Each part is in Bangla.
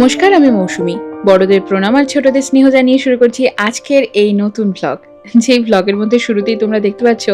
নমস্কার, আমি মৌসুমি। বড়দের প্রণাম আর ছোটদের স্নেহ জানিয়ে শুরু করছি আজকের এই নতুন ব্লগ যেই ব্লগের মধ্যে শুরুতেই তোমরা দেখতে পাচ্ছ,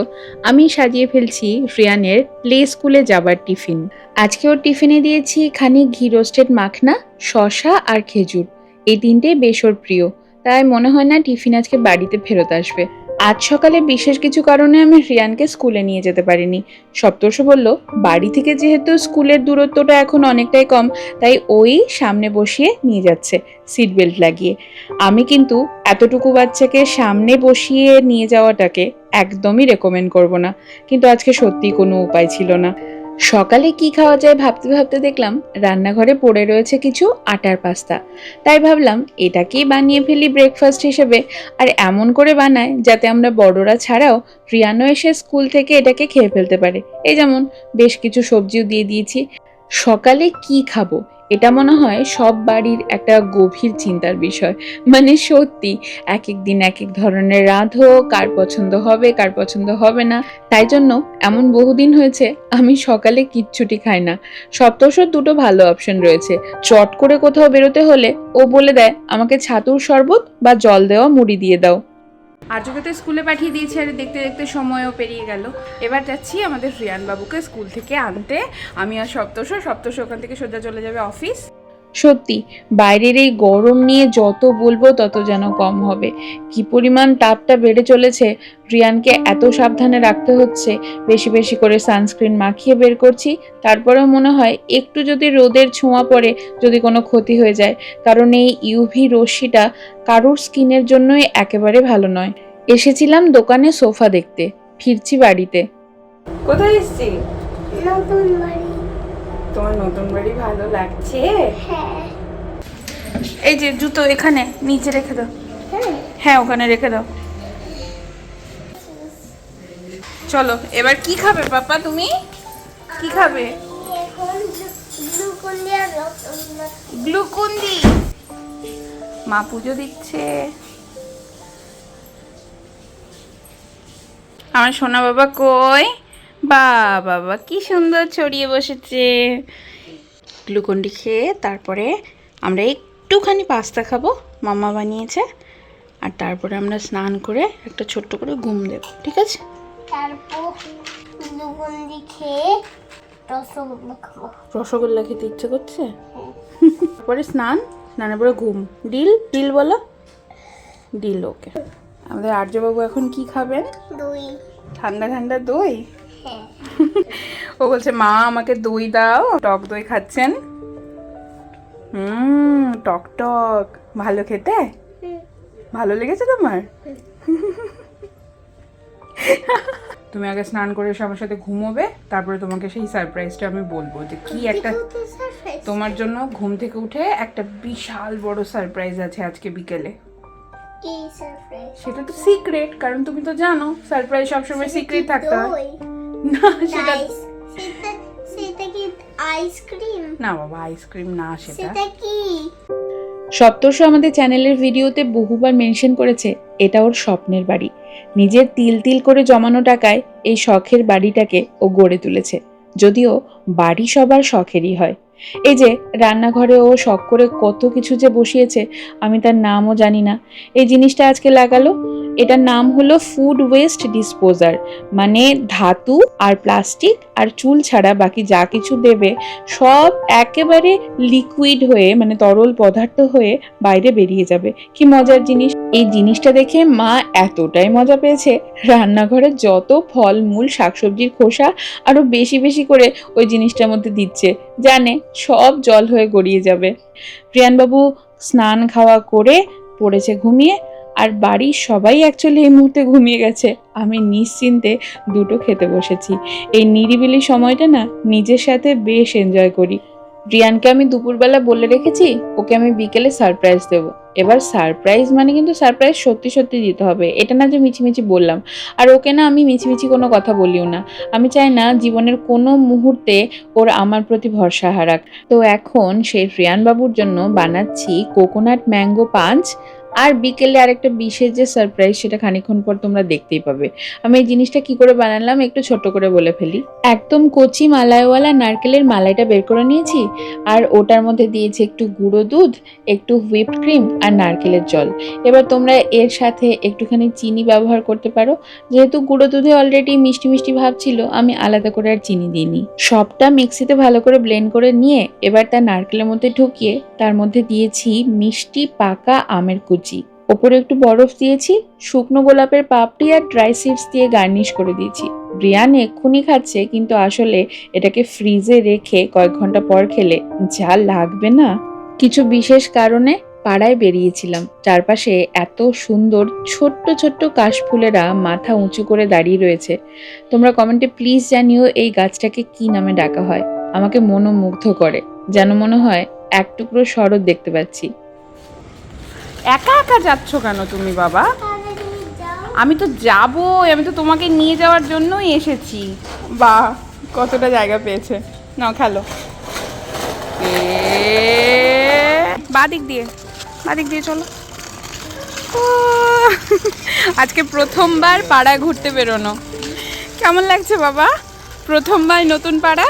আমি সাজিয়ে ফেলছি রিয়ানের প্লে স্কুলে যাবার টিফিন। আজকে ওর টিফিনে দিয়েছি খানিক ঘি রোস্টেড মাখনা শশা আর খেজুর। এই তিনটে বেশ প্রিয়। তাই মনে হয় না টিফিন আজকে বাড়িতে ফেরত আসবে। আজ সকালে বিশেষ কিছু কারণে আমি রিয়ানকে স্কুলে নিয়ে যেতে পারিনি। সপ্তর্ষ বলল, বাড়ি থেকে যেহেতু স্কুলের দূরত্বটা এখন অনেকটাই কম, তাই ওই সামনে বসিয়ে নিয়ে যাচ্ছে সিট বেল্ট লাগিয়ে। আমি কিন্তু এতটুকু বাচ্চাকে সামনে বসিয়ে নিয়ে যাওয়াটাকে একদমই রেকমেন্ড করব না। কিন্তু আজকে সত্যি কোনো উপায় ছিল না। সকালে কি খাওয়া যায় ভাবতে ভাবতে দেখলাম, রান্নাঘরে পড়ে রয়েছে কিছু আটার পাস্তা। তাই ভাবলাম, এটাকেই বানিয়ে ফেলি ব্রেকফাস্ট হিসেবে। আর এমন করে বানায় যাতে আমরা বড়রা ছাড়াও প্রিয়ানো এসে স্কুল থেকে এটাকে খেয়ে ফেলতে পারে। এই যেমন, বেশ কিছু সবজিও দিয়ে দিয়েছি। সকালে কি খাব? এটা মনে হয় সব বাড়ির একটা গভীর চিন্তার বিষয়। মানে সত্যি এক এক দিন এক এক ধরনের রাঁধো কার পছন্দ হবে, কার পছন্দ হবে না। তাই জন্য এমন বহুদিন হয়েছে, আমি সকালে কিচ্ছুটি খাই না। সপ্তশর দুটো ভালো অপশন রয়েছে। চট করে কোথাও বেরোতে হলে ও বলে দেয়, আমাকে ছাতুর শরবত বা জল দেওয়া মুড়ি দিয়ে দাও। আজকে তো স্কুলে পাঠিয়ে দিয়েছি আর দেখতে দেখতে সময়ও পেরিয়ে গেল। এবার যাচ্ছি আমাদের রিয়ান বাবুকে স্কুল থেকে আনতে। আমি আর সপ্তশ সপ্তশ ওখান থেকে সোজা চলে যাবে অফিস। সত্যি বাইরের এই গরম নিয়ে যত বলব তত যেন কম হবে। কি পরিমাণ তাপটা বেড়ে চলেছে রিয়ানকে এত সাবধানে রাখতে হচ্ছে। বেশি বেশি করে সানস্ক্রিন মাখিয়ে বের করছি তারপরেও মনে হয় একটু যদি রোদের ছোঁয়া পড়ে যদি কোনো ক্ষতি হয়ে যায় কারণ এই ইউভি রশ্মিটা কারোর স্কিনের জন্যই একেবারে ভালো নয়। এসেছিলাম দোকানে সোফা দেখতে ফিরছি বাড়িতে। কোথায় এসছি তোমার নতুন বাড়ি ভালো লাগছে? হ্যাঁ। এই যে জুতো এখানে নিচে রেখে দাও। হ্যাঁ। হ্যাঁ ওখানে রেখে দাও। চলো এবার কি খাবে পাপা তুমি? কি খাবে? এখন গ্লুকন গ্লুকন্দি। মা পুজো দিচ্ছে। আমার সোনা বাবা কই? বা বাবা কি সুন্দর ছড়িয়ে বসেছে। গ্লুকন্ডি খেয়ে তারপরে আমরা একটুখানি পাস্তা খাব মামা বানিয়েছে। আর তারপরে আমরা স্নান করে একটা ছোট্ট করে ঘুম দেব ঠিক আছে? তারপর গ্লুকন খেয়ে রসগোল্লা খাব। রসগোল্লা খেতে ইচ্ছে করছে? তারপরে স্নান স্নানের পরে ঘুম। ডিল ডিল বলো? Deal okay. আমাদের আর্যবাবু এখন কি খাবেন? দুই। ঠান্ডা ঠান্ডা দই? হ্যাঁ ও বলছে মা আমাকে দই দাও টক দই খাচ্ছেন? হুম টক টক। ভালো খেতে? ভালো লেগেছে তোমার? তুমি আগে স্নান করে এসে আমার সাথে ঘুমোবে তারপরে তোমাকে সেই সারপ্রাইজটা আমি বলব যে কি একটা তোমার জন্য ঘুম থেকে উঠে একটা বিশাল বড় সারপ্রাইজ আছে আজকে বিকেলে। সেটা তো সিক্রেট কারণ তুমি তো জানো সারপ্রাইজ সবসময় সিক্রেট থাকতে হয়। না সেটা সেটা সেটা কি আইসক্রিম না বাবা আইসক্রিম না সেটা। সেটা কি? সপ্তর্ষ আমাদের চ্যানেলের ভিডিওতে বহুবার মেনশন করেছে এটা ওর স্বপ্নের বাড়ি। নিজের তিল তিল করে জমানো টাকায় এই শখের বাড়িটাকে ও গড়ে তুলেছে। যদিও বাড়ি সবার শখেরই হয়। এই যে রান্নাঘরে ও শখ করে কত কিছু যে বসিয়েছে, আমি তার নামও জানি না। এই জিনিসটা আজকে লাগালো, এটার নাম হলো ফুড ওয়েস্ট ডিসপোজার মানে ধাতু আর প্লাস্টিক আর চুল ছাড়া বাকি যা কিছু দেবে, সব একেবারে লিকুইড হয়ে মানে তরল পদার্থ হয়ে বাইরে বেরিয়ে যাবে। কি মজার জিনিস? এই জিনিসটা দেখে মা এতটাই মজা পেয়েছে। রান্নাঘরে যত ফল মূল শাকসবজির খোসা আরও বেশি বেশি করে ওই জিনিসটার মধ্যে দিচ্ছে। জানে সব জল হয়ে গড়িয়ে যাবে। প্রিয়ানবাবু স্নান খাওয়া করে পড়েছে ঘুমিয়ে, আর বাড়ির সবাই অ্যাকচুয়ালি এই মুহূর্তে ঘুমিয়ে গেছে। আমি নিশ্চিন্তে দুটো খেতে বসেছি। এই নিরিবিলি সময়টা না নিজের সাথে বেশ এনজয় করি। রিয়ানকে আমি দুপুরবেলা বলে রেখেছি, ওকে আমি বিকেলে সারপ্রাইজ দেব। এবার সারপ্রাইজ মানে কিন্তু সারপ্রাইজ সত্যি সত্যি দিতে হবে। এটা না যে মিছিমিছি বললাম। আর ওকে না আমি মিছিমিছি কোনো কথা বলিও না। আমি চাই না জীবনের কোনো মুহূর্তে ওর আমার প্রতি ভরসা হারাক। তো এখন সেই রিয়ানবাবুর জন্য বানাচ্ছি কোকোনাট ম্যাঙ্গো পাঞ্চ আর বিকেলে আরেকটা বিশেষ যে সারপ্রাইজ সেটা খানিকক্ষণ পর তোমরা দেখতেই পাবে। আমি এই জিনিসটা কি করে বানালাম, একটু ছোট করে বলে ফেলি। একদম কচি মালাইওয়ালা নারকেলের মালাইটা বের করে নিয়েছি, আর ওটার মধ্যে দিয়েছি একটু গুঁড়ো দুধ, একটু হুইপড ক্রিম আর নারকেলের জল। এবার তোমরা এর সাথে একটুখানি চিনি ব্যবহার করতে পারো। যেহেতু গুঁড়ো দুধে অলরেডি মিষ্টি মিষ্টি ভাব ছিল, আমি আলাদা করে আর চিনি দিইনি। সবটা মিক্সিতে ভালো করে ব্লেন্ড করে নিয়ে, এবার তার নারকেলের মধ্যে ঢুকিয়ে, তার মধ্যে দিয়েছি মিষ্টি পাকা আমের কুচি। ওপরে একটু বরফ দিয়েছি, শুকনো গোলাপের পাপড়ি আর ড্রাই সিডস দিয়ে গার্নিশ করে দিয়েছি। রিয়ান এক্ষুনি খাচ্ছে, কিন্তু আসলে এটাকে ফ্রিজে রেখে কয়েক ঘণ্টা পর খেলে যা লাগবে না। কিছু বিশেষ কারণে পাড়ায় বেরিয়েছিলাম। চারপাশে এত সুন্দর ছোট্ট ছোট্ট কাশফুলেরা মাথা উঁচু করে দাঁড়িয়ে রয়েছে। তোমরা কমেন্টে প্লিজ জানিও এই গাছটাকে কি নামে ডাকা হয়। আমাকে মনোমুগ্ধ করে। যেন মনে হয় এক টুকরো শরৎ দেখতে পাচ্ছি। একা একা যাচ্ছ কেন তুমি, বাবা? আমি তো যাব আমি তো তোমাকে নিয়ে যাওয়ার জন্যই এসেছি। বা, কতটা জায়গা পেয়েছে। নাও, খেলো। বাদিক দিয়ে বাদিক দিয়ে চলো। আজকে প্রথমবার পাড়ায় ঘুরতে বেরোনো। কেমন লাগছে, বাবা? প্রথমবার নতুন পাড়া?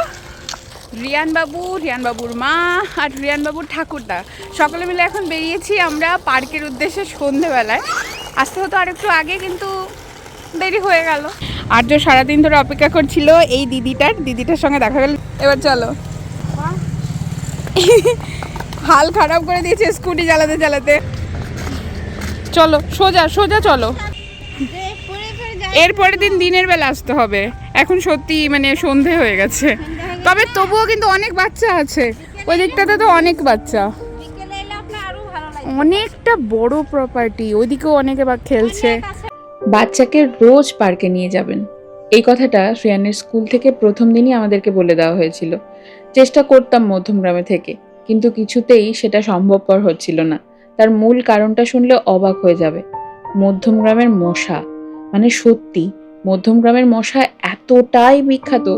রিয়ান বাবু রিয়ান বাবুর মা আর রিয়ান বাবুর ঠাকুরদা। সকলে মিলে এখন বেরিয়েছি আমরা পার্কের উদ্দেশ্যে সন্ধেবেলায়। আসতে হতো আর একটু আগে কিন্তু দেরি হয়ে গেল। আর্য সারাদিন ধরে অপেক্ষা করছিল এই দিদিটার। দিদিটার সঙ্গে দেখা গেল। এবার চলো। হাল খারাপ করে দিয়েছে স্কুটি চালাতে চালাতে চলো সোজা সোজা চলো। এর পরের দিন দিনের বেলা আসতে হবে। এখন সত্যি মানে সন্ধে হয়ে গেছে। তবে তবুও কিন্তু অনেক বাচ্চা আছে। ওই দিকটাতে তো অনেক বাচ্চা। অনেকটা বড় প্রপার্টি ওইদিকেও অনেকে বা খেলছে। বাচ্চাকে রোজ পার্কে নিয়ে যাবেন। এই কথাটা শ্রেয়ানের স্কুল থেকে প্রথম দিনই আমাদেরকে বলে দেওয়া হয়েছিল। চেষ্টা করতাম মধ্যমগ্রামে থেকে, কিন্তু কিছুতেই সেটা সম্ভবপর হচ্ছিল না। তার মূল কারণটা শুনলে অবাক হয়ে যাবে। মধ্যমগ্রামের মশা মানে সত্যি মধ্যমগ্রামের মশা এতটাই বিখ্যাত,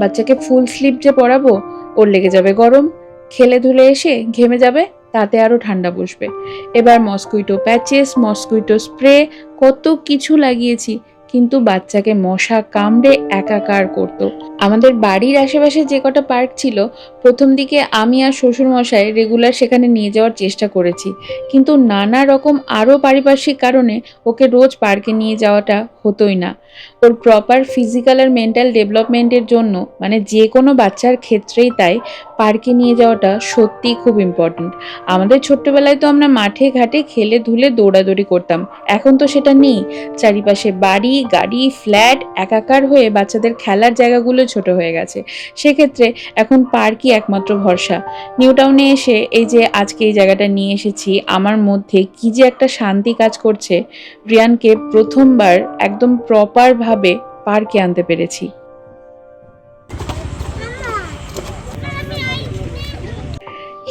বাচ্চাকে ফুল স্লিপ যে পরাবো ওর লেগে যাবে গরম। খেলে ধুলে এসে ঘেমে যাবে, তাতে আরও ঠান্ডা বসবে। এবার মস্কুইটো প্যাচেস মস্কুইটো স্প্রে কত কিছু লাগিয়েছি। কিন্তু বাচ্চাকে মশা কামড়ে একাকার করতো। আমাদের বাড়ির আশেপাশে যে কটা পার্ক ছিল, প্রথম দিকে আমি আর শ্বশুর মশাই রেগুলার সেখানে নিয়ে যাওয়ার চেষ্টা করেছি। কিন্তু নানা রকম আরও পারিপার্শ্বিক কারণে ওকে রোজ পার্কে নিয়ে যাওয়াটা হতোই না। ওর প্রপার ফিজিক্যাল আর মেন্টাল ডেভেলপমেন্টের জন্য মানে যে কোনো বাচ্চার ক্ষেত্রেই তাই, পার্কে নিয়ে যাওয়াটা সত্যিই খুব ইম্পর্ট্যান্ট আমাদের ছোট্টবেলায় তো আমরা মাঠে ঘাটে খেলে ধুলে দৌড়াদৌড়ি করতাম। এখন তো সেটা নেই। চারিপাশে বাড়ি গাড়ি ফ্ল্যাট একাকার হয়ে বাচ্চাদের খেলার জায়গাগুলো ছোট হয়ে গেছে। সেক্ষেত্রে এখন পার্কই একমাত্র ভরসা। নিউ টাউনে এসে এই যে আজকে এই জায়গাটা নিয়ে এসেছি, আমার মধ্যে কি যে একটা শান্তি কাজ করছে, রিয়ানকে প্রথমবার একদম প্রপারভাবে পার্কে আনতে পেরেছি।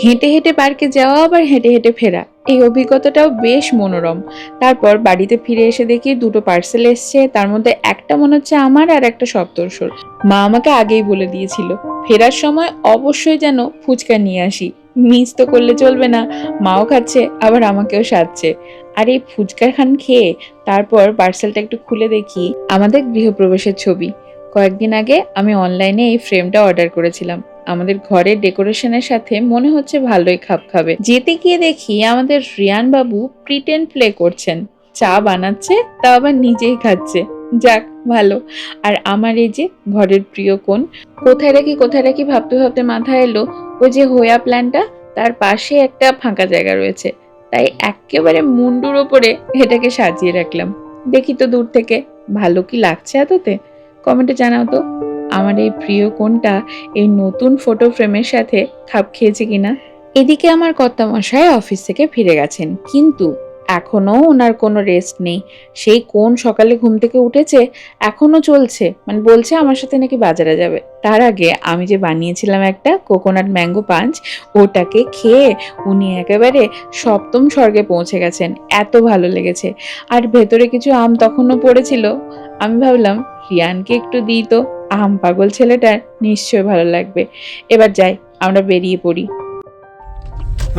হেঁটে হেঁটে পার্কে যাওয়া আবার হেঁটে হেঁটে ফেরা। এই অভিজ্ঞতাটাও বেশ মনোরম। তারপর বাড়িতে ফিরে এসে দেখি দুটো পার্সেল এসছে, তার মধ্যে একটা মনে হচ্ছে আমার আর একটা সপ্তর্ষর। মা আমাকে আগেই বলে দিয়েছিল, ফেরার সময় অবশ্যই যেন ফুচকা নিয়ে আসি। মিস তো করলে চলবে না, মাও খাচ্ছে, আবার আমাকেও সাজছে। আর এই ফুচকা খান খেয়ে তারপর পার্সেলটা একটু খুলে দেখি আমাদের গৃহপ্রবেশের ছবি। কয়েকদিন আগে আমি অনলাইনে এই ফ্রেমটা অর্ডার করেছিলাম। আমাদের ঘরের ডেকোরেশনের সাথে মনে হচ্ছে ভালোই খাপ খাবে। যেতে গিয়ে দেখি আমাদের রিয়ান বাবু প্রিটেন্ড প্লে করছেন। চা বানাচ্ছে, তা আবার নিজেই খাচ্ছে। যাক, ভালো। আর আমার এই যে ঘরের প্রিয় কোণ কোথায় রাখি কোথায় রাখি ভাবতে ভাবতে মাথায় এলো ওই যে হোয়া প্ল্যানটা, তার পাশে একটা ফাঁকা জায়গা রয়েছে। তাই একেবারে মুন্ডুর ওপরে এটাকে সাজিয়ে রাখলাম। দেখি তো দূর থেকে, ভালো কি লাগছে এততে? কমেন্টে জানাও তো। আমার এই প্রিয় কোনটা? এই নতুন ফটো ফ্রেমের সাথে খাপ খেয়েছে কিনা? এদিকে আমার কর্তামশাই অফিস থেকে ফিরে গেছেন। কিন্তু এখনও ওনার কোনো রেস্ট নেই। সেই কোন সকালে ঘুম থেকে উঠেছে, এখনও চলছে। মানে বলছে আমার সাথে নাকি বাজারে যাবে। তার আগে আমি যে বানিয়েছিলাম একটা কোকোনাট ম্যাঙ্গো পাঞ্চ ওটাকে খেয়ে উনি একেবারে সপ্তম স্বর্গে পৌঁছে গেছেন। এত ভালো লেগেছে। আর ভেতরে কিছু আম তখনও পড়েছিল। আমি ভাবলাম, রিয়ানকে একটু দিই তো। আম পাগল ছেলেটার নিশ্চয় ভালো লাগবে। এবার যাই, আমরা বেরিয়ে পড়ি।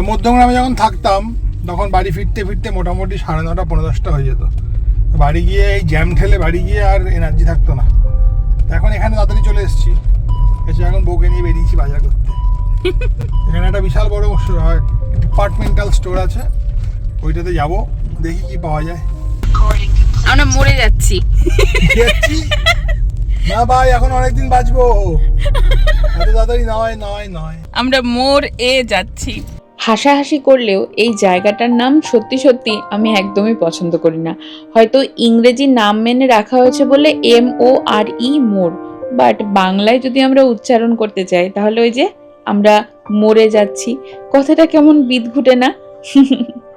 মধ্যমগ্রামে যখন থাকতাম তখন বাড়ি ফিরতে ফিরতে মোটামুটি সাড়ে নটা পনেরো দশটা হয়ে যেত। বাড়ি গিয়ে এই জ্যাম ঠেলে বাড়ি গিয়ে আর এনার্জি থাকতো না। তো এখন এখানে তাড়াতাড়ি চলে এসেছি। এসে এখন বউকে নিয়ে বেরিয়েছি বাজার করতে। এখানে একটা বিশাল বড় ডিপার্টমেন্টাল স্টোর আছে। ওইটাতে যাব দেখি কি পাওয়া যায়। আমরা মরে যাচ্ছি। যাচ্ছি? না ভাই এখন অনেকদিন বাঁচবো। এত তাড়াতাড়ি নয় নয় নয়। আমরা মোর এ যাচ্ছি। হাসাহাসি করলেও এই জায়গাটার নাম সত্যি সত্যি আমি একদমই পছন্দ করি না। হয়তো ইংরেজি নাম মেনে রাখা হয়েছে বলে M O R E more, but বাংলায় যদি আমরা উচ্চারণ করতে চাই, তাহলে ওই যে আমরা মরে যাচ্ছি। কথাটা কেমন বিদ ঘুটে না?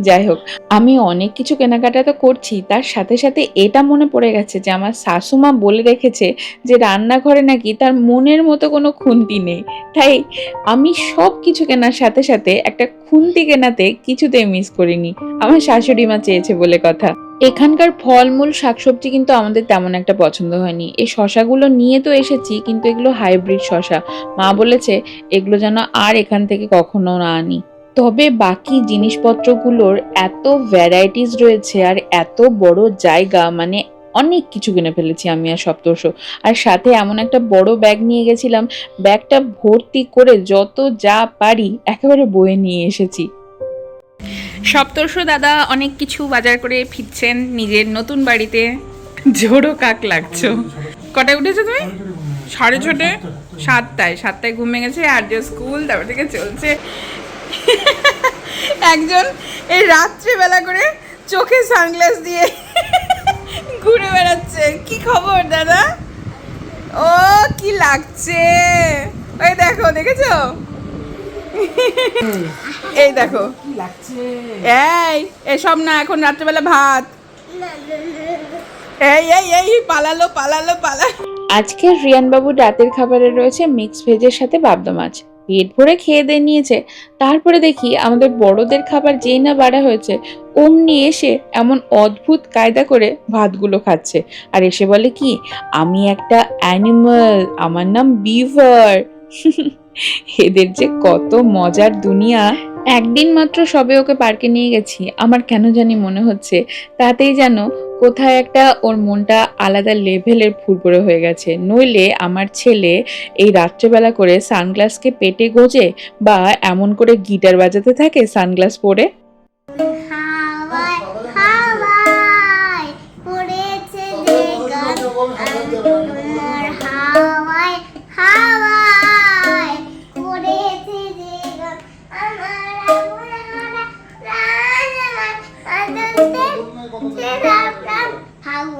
যাই হোক, আমি অনেক কিছু কেনাকাটা তো করছি, তার সাথে সাথে এটা মনে পড়ে গেছে যে আমার শাশুমা বলে রেখেছে যে রান্নাঘরে নাকি তার মনের মতো কোনো খুন্তি নেই। তাই আমি সব কিছু কেনার সাথে সাথে একটা খুন্তি কেনাতে কিছুতেই মিস করিনি। আমার শাশুড়ি মা চেয়েছে বলে কথা। এখানকার ফলমূল, শাকসবজি কিন্তু আমাদের তেমন একটা পছন্দ হয়নি। এই শশাগুলো নিয়ে তো এসেছি, কিন্তু এগুলো হাইব্রিড শশা। মা বলেছে, এগুলো যেন আর এখান থেকে কখনো না আনি। তবে বাকি জিনিসপত্রগুলোর এত ভ্যারাইটিস রয়েছে আর এত বড় জায়গা মানে অনেক কিছু কিনে ফেলেছি আমি আর সপ্তর্ষ। আর সাথে এমন একটা বড় ব্যাগ নিয়ে গেছিলাম ব্যাগটা ভর্তি করে যত যা পারি একেবারে বয়ে নিয়ে এসেছি। সপ্তর্ষ দাদা অনেক কিছু বাজার করে ফিরছেন নিজের নতুন বাড়িতে। জোরো কাক লাগছো। কটায় উঠেছো তুমি? সাড়ে ছটে? সাতটায়। সাতটায় ঘুমে গেছে আর যে স্কুল, তারপর থেকে চলছে। একজন এই রাত্রিবেলা করে চোখে সানগ্লাস দিয়ে ঘুরে বেড়াচ্ছে। কি খবর দাদা? ও কি লাগছে? ওই দেখো দেখেছ? এই দেখো। এই এসব না এখন রাত্রেবেলা ভাত। এই এই এই পালালো পালালো পালা আজকে রিয়ানবাবুর রাতের খাবারে রয়েছে মিক্স ভেজের সাথে বাবদা মাছ। পেট ভরে খেয়ে দিয়ে নিয়েছে। তারপরে দেখি আমাদের বড়দের খাবার যেই না বাড়া হয়েছে, অমনি এসে এমন অদ্ভুত কায়দা করে ভাতগুলো খাচ্ছে। আর এসে বলে কি, আমি একটা অ্যানিমাল আমার নাম বিভার এদের যে কত মজার দুনিয়া। একদিন মাত্র সবে ওকে পার্কে নিয়ে গেছি। আমার কেন জানি মনে হচ্ছে, তাতেই যেন কোথায় একটা ওর মনটা আলাদা লেভেলের ফুরফুরে হয়ে গেছে। নইলে আমার ছেলে এই রাত্রেবেলা করে সানগ্লাসকে পেটে গোজে বা এমন করে গিটার বাজাতে থাকে সানগ্লাস পরে? হাওয়ায়